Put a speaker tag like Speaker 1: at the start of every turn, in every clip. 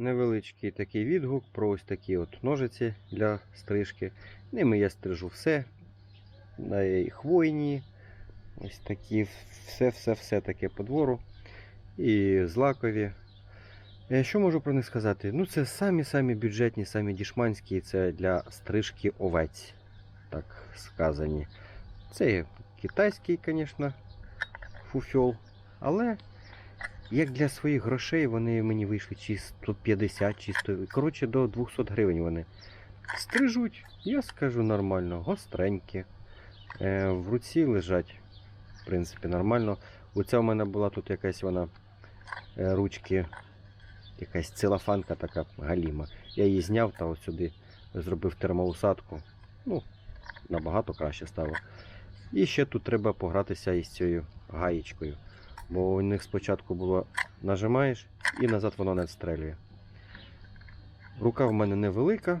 Speaker 1: невеличкий такий відгук про ось такі от ножиці для стрижки. Ними я стрижу все. І хвойні, ось такі, все-все-все таке по двору. І злакові. Е, Що можу про них сказати? Ну, це самі-самі бюджетні, самі дішманські, це для стрижки овець, так сказані. Це китайський, звісно, фуфьол, але як для своїх грошей вони мені вийшли чи 150, чи 100, коротше, до 200 гривень вони. Стрижуть, я скажу нормально, гостренькі. Е, в руці лежать, в принципі, нормально. Оця у мене була тут якась вона е, ручки, якась целофанка така галіма. Я її зняв та ось сюди зробив термоусадку. Ну, набагато краще стало. І ще тут треба погратися із цією гаєчкою. Бо у них спочатку було нажимаєш і назад воно не відстрелює. Рука в мене невелика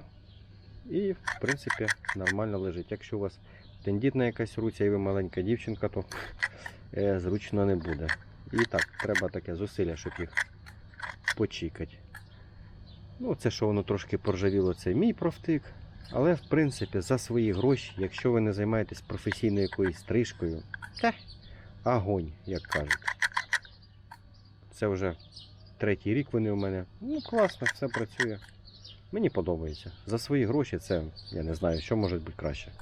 Speaker 1: і, в принципі, нормально лежить. Якщо у вас тендітна якась руця і ви маленька дівчинка, то е, зручно не буде. І так, треба таке зусилля, щоб їх почікати. Ну, це що воно трошки поржавіло, це мій профтик. Але, в принципі, за свої гроші, якщо ви не займаєтесь професійною якоюсь стрижкою, та огонь, як кажуть. Це вже третій рік вони у мене. Ну, класно, все працює. Мені подобається. За свої гроші це я не знаю, що може бути краще.